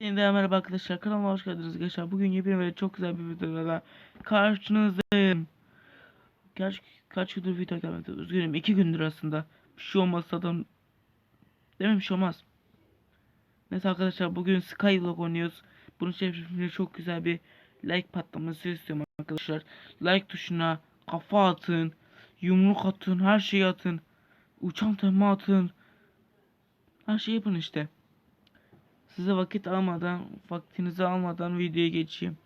Yeniden merhaba arkadaşlar kanalıma hoş geldiniz arkadaşlar. Bugün yepyeni ve çok güzel bir videoda karşınızdayım. Kaç, kaç gündür video gelmekte üzgünüm. iki gündür aslında. Bir şey olmazsa da değil mi şey olmaz. Neyse arkadaşlar bugün Skyblock oynuyoruz. Bunun için çok güzel bir like patlaması istiyorum arkadaşlar. Like tuşuna kafa atın. Yumruk atın. Her şeyi atın. Uçan tema atın. Her şeyi yapın işte. Size vakit almadan, vaktinizi almadan videoya geçeyim.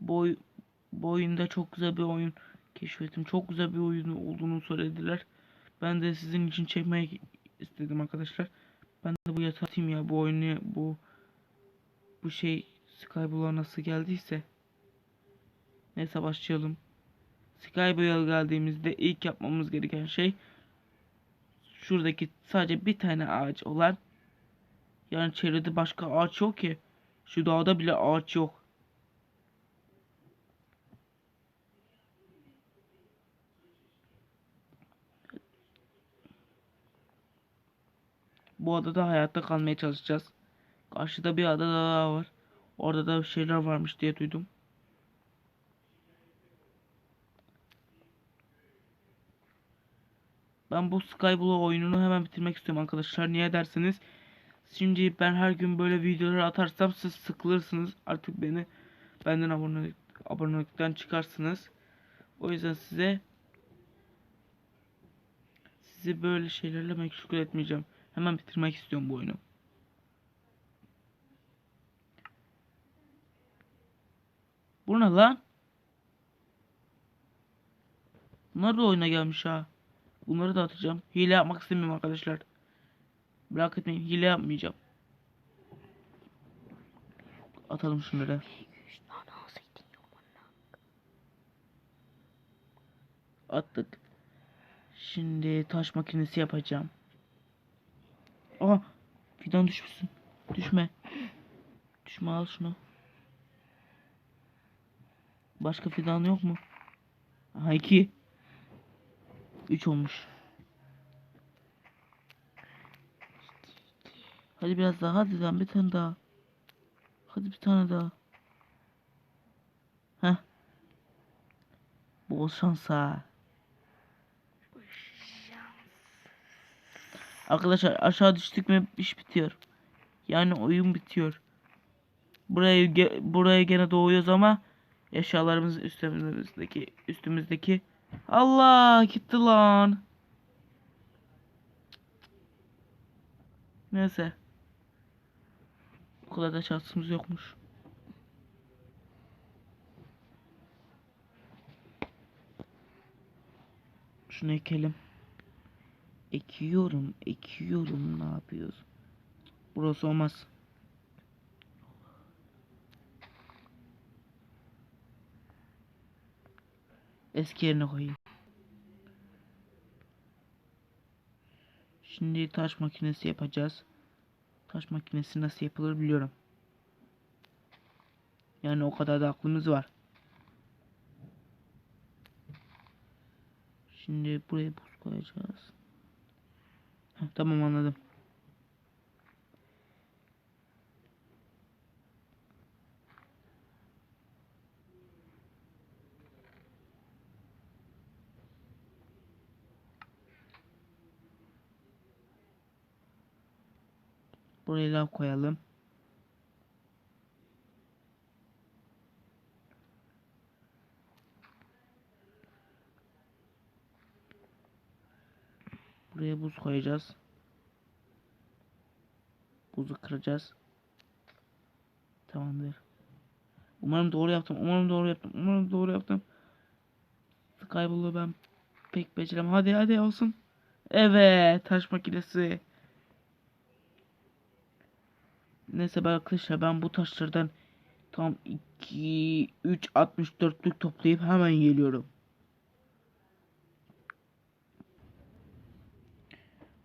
Bu, oy- bu oyunda çok güzel bir oyun keşfettim. Çok güzel bir oyun olduğunu söylediler. Ben de sizin için çekmek istedim arkadaşlar. Ben de bu atayım ya bu oyunu bu bu şey Skyblock'a nasıl geldiyse. Neyse başlayalım. Skyblock'a geldiğimizde ilk yapmamız gereken şey şuradaki sadece bir tane ağaç olan yani çevrede başka ağaç yok ki. Şu dağda bile ağaç yok. Bu adada hayatta kalmaya çalışacağız. Karşıda bir ada daha var. Orada da şeyler varmış diye duydum. Ben bu Skyblock oyununu hemen bitirmek istiyorum arkadaşlar. Niye derseniz şimdi ben her gün böyle videoları atarsam siz sıkılırsınız. Artık beni benden abone abonelikten çıkarsınız. O yüzden size sizi böyle şeylerle meşgul etmeyeceğim. Hemen bitirmek istiyorum bu oyunu. Bu ne lan? Bunlar da oyuna gelmiş ha. Bunları da atacağım. Hile yapmak istemiyorum arkadaşlar. Merak etmeyin hile yapmayacağım. Atalım şunları. Attık. Şimdi taş makinesi yapacağım. Aa, fidan düşmüşsün. Düşme. Düşme al şunu. Başka fidan yok mu? Aha iki. Üç olmuş. Hadi biraz daha hadi lan bir tane daha. Hadi bir tane daha. Heh. Bol şans ha. Arkadaşlar aşağı düştük mü iş bitiyor. Yani oyun bitiyor. Buraya ge- buraya gene doğuyoruz ama eşyalarımız üstümüzdeki üstümüzdeki Allah gitti lan. Neyse. Bu kadar da şansımız yokmuş. Şunu ekelim. Ekiyorum, ekiyorum. Ne yapıyoruz? Burası olmaz. Eski yerine koyayım. Şimdi taş makinesi yapacağız. Taş makinesi nasıl yapılır biliyorum. Yani o kadar da aklımız var. Şimdi buraya buz koyacağız. Heh, tamam anladım. Buraya lav koyalım. Buraya buz koyacağız. Buzu kıracağız. Tamamdır. Umarım doğru yaptım. Umarım doğru yaptım. Umarım doğru yaptım. Skyball'u ben pek becerem. Hadi hadi olsun. Evet. Taş makinesi. Neyse ben arkadaşlar ben bu taşlardan tam 2 3 64'lük toplayıp hemen geliyorum.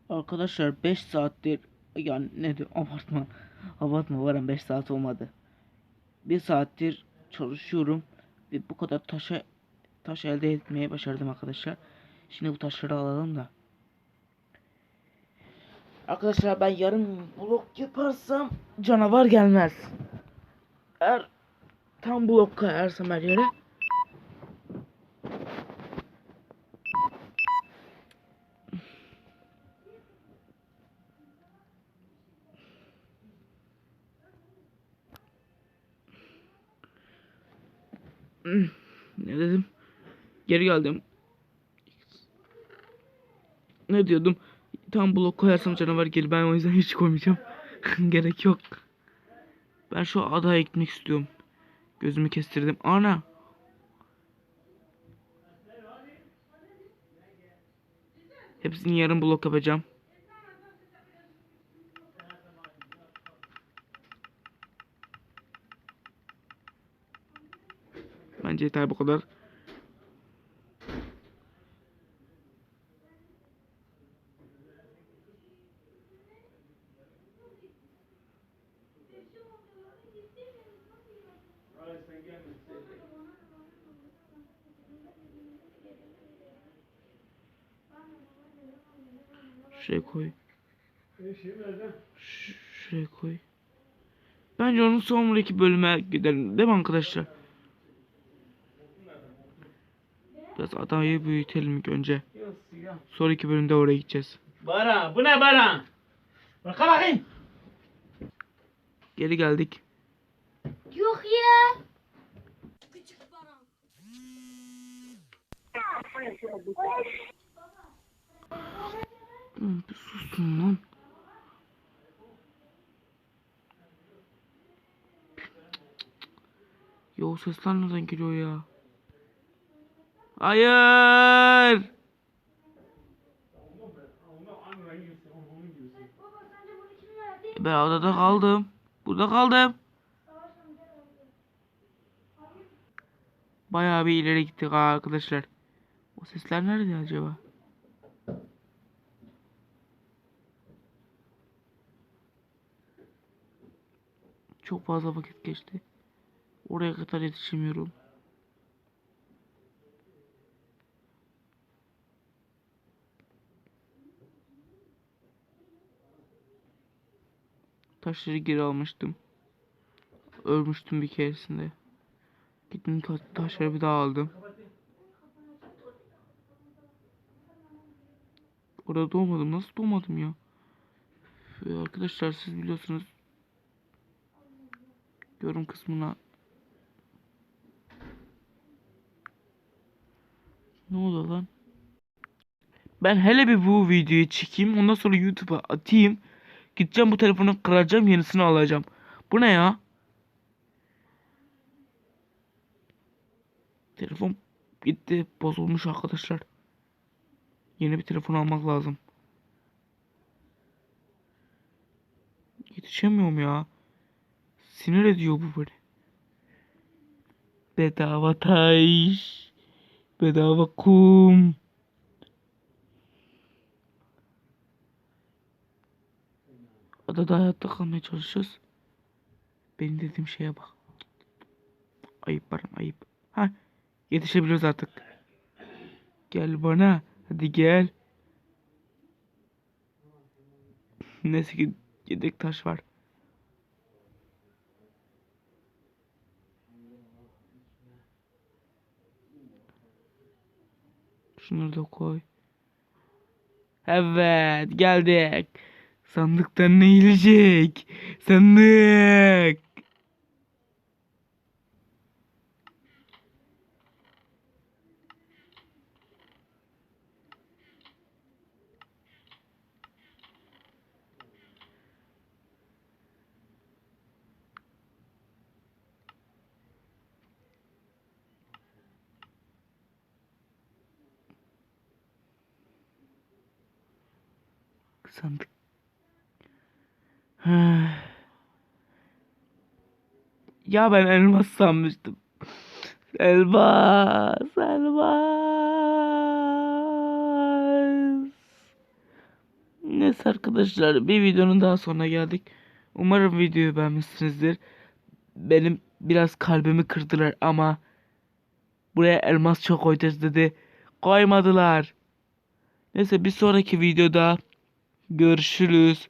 Arkadaşlar 5 saattir yani ne diyor abartma abartma varan 5 saat olmadı. 1 saattir çalışıyorum ve bu kadar taşa taş elde etmeye başardım arkadaşlar. Şimdi bu taşları alalım da. Arkadaşlar ben yarım blok yaparsam canavar gelmez. Eğer tam blok koyarsam her yere Ne dedim? Geri geldim. Ne diyordum? Tam blok koyarsam canavar gelir. Ben o yüzden hiç koymayacağım. Gerek yok. Ben şu adaya gitmek istiyorum. Gözümü kestirdim. Ana. Hepsini yarım blok yapacağım. Bence yeter bu kadar. Şuraya koy. Ş- Şuraya koy. Bence onun sonraki bölüme gidelim. Değil mi arkadaşlar? Biraz adayı büyütelim ilk önce. Sonraki bölümde oraya gideceğiz. Baran, bu ne Baran? Bak bakayım. Geri geldik. Yok ya. Hı, Bir susun lan. Ya o sesler nereden geliyor ya? Hayır. Ben odada kaldım. Burada kaldım. Bayağı bir ileri gittik arkadaşlar. O sesler nerede acaba? Çok fazla vakit geçti. Oraya kadar yetişemiyorum. Taşları geri almıştım. Ölmüştüm bir keresinde. Gittim ta- taşları bir daha aldım. Orada doğmadım. Nasıl doğmadım ya? Arkadaşlar siz biliyorsunuz. Yorum kısmına Ne oldu lan? Ben hele bir bu videoyu çekeyim. Ondan sonra YouTube'a atayım. Gideceğim bu telefonu kıracağım. Yenisini alacağım. Bu ne ya? Telefon gitti. Bozulmuş arkadaşlar. Yeni bir telefon almak lazım. Yetişemiyorum ya. Sinir ediyor bu beni. Bedava taş. Bedava kum. Adada hayatta kalmaya çalışacağız. Benim dediğim şeye bak. Ayıp Baran ayıp. Ha yetişebiliyoruz artık. Gel bana. Hadi gel. Neyse ki yedek taş var. Şunları da koy. Evet geldik. Sandıktan ne gelecek? Sandık. Sandık. ya ben elmas sanmıştım. Elmas, elmas. Neyse arkadaşlar bir videonun daha sonuna geldik. Umarım videoyu beğenmişsinizdir. Benim biraz kalbimi kırdılar ama buraya elmas çok koyacağız dedi. Koymadılar. Neyse bir sonraki videoda görüşürüz.